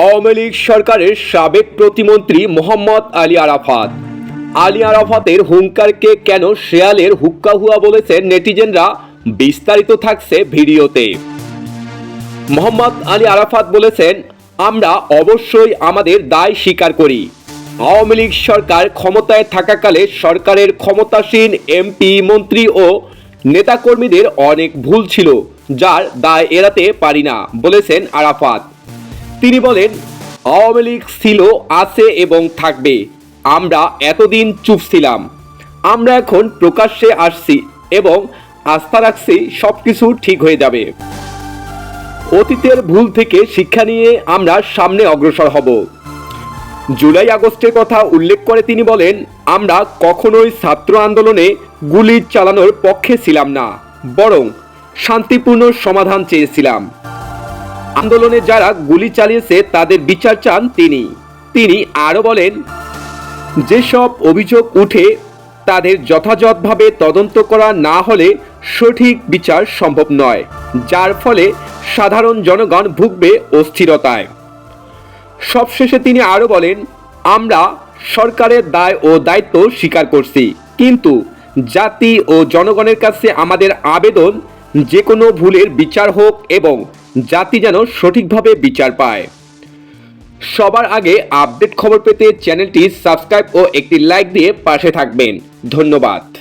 আওয়ামী লীগ সরকারের সাবেক প্রতিমন্ত্রী মোহাম্মদ আলী আরাফাত। আলী আরাফাতের হুঙ্কারকে কেন শেয়ালের হুক্কা হুয়া বলেছেন নেটিজেনরা, বিস্তারিত থাকছে ভিডিওতে। মোহাম্মদ আলী আরাফাত বলেছেন, আমরা অবশ্যই আমাদের দায় স্বীকার করি। আওয়ামী লীগ সরকার ক্ষমতায় থাকাকালে সরকারের ক্ষমতাসীন এমপি, মন্ত্রী ও নেতাকর্মীদের অনেক ভুল ছিল, যার দায় এড়াতে পারি না, বলেছেন আরাফাত। তিনি বলেন, আওয়ামী লীগ ছিল, আছে এবং থাকবে। আমরা এতদিন চুপ ছিলাম। আমরা এখন প্রকাশ্যে আসছি এবং আস্থা রাখছি সব কিছু ঠিক হয়ে যাবে। অতীতের ভুল থেকে শিক্ষা নিয়ে আমরা সামনে অগ্রসর হব। জুলাই আগস্টের কথা উল্লেখ করে তিনি বলেন, আমরা কখনোই ছাত্র আন্দোলনে গুলি চালানোর পক্ষে ছিলাম না, বরং শান্তিপূর্ণ সমাধান চেয়েছিলাম। আন্দোলনে যারা গুলি চালিয়েছে, তাদের বিচার চান তিনি। তিনি আরও বলেন, যেসব অভিযোগ উঠে, তাদের যথাযথভাবে তদন্ত করা না হলে সঠিক বিচার সম্ভব নয়, যার ফলে সাধারণ জনগণ ভুগবে অস্থিরতায়। সবশেষে তিনি আরও বলেন, আমরা সরকারের দায় ও দায়িত্ব স্বীকার করছি, কিন্তু জাতি ও জনগণের কাছে আমাদের আবেদন যে কোনো ভুলের বিচার হোক এবং জাতি যেন সঠিকভাবে বিচার পায়। সবার আগে আপডেট খবর পেতে চ্যানেলটি সাবস্ক্রাইব ও একটি লাইক দিয়ে পাশে থাকবেন। ধন্যবাদ।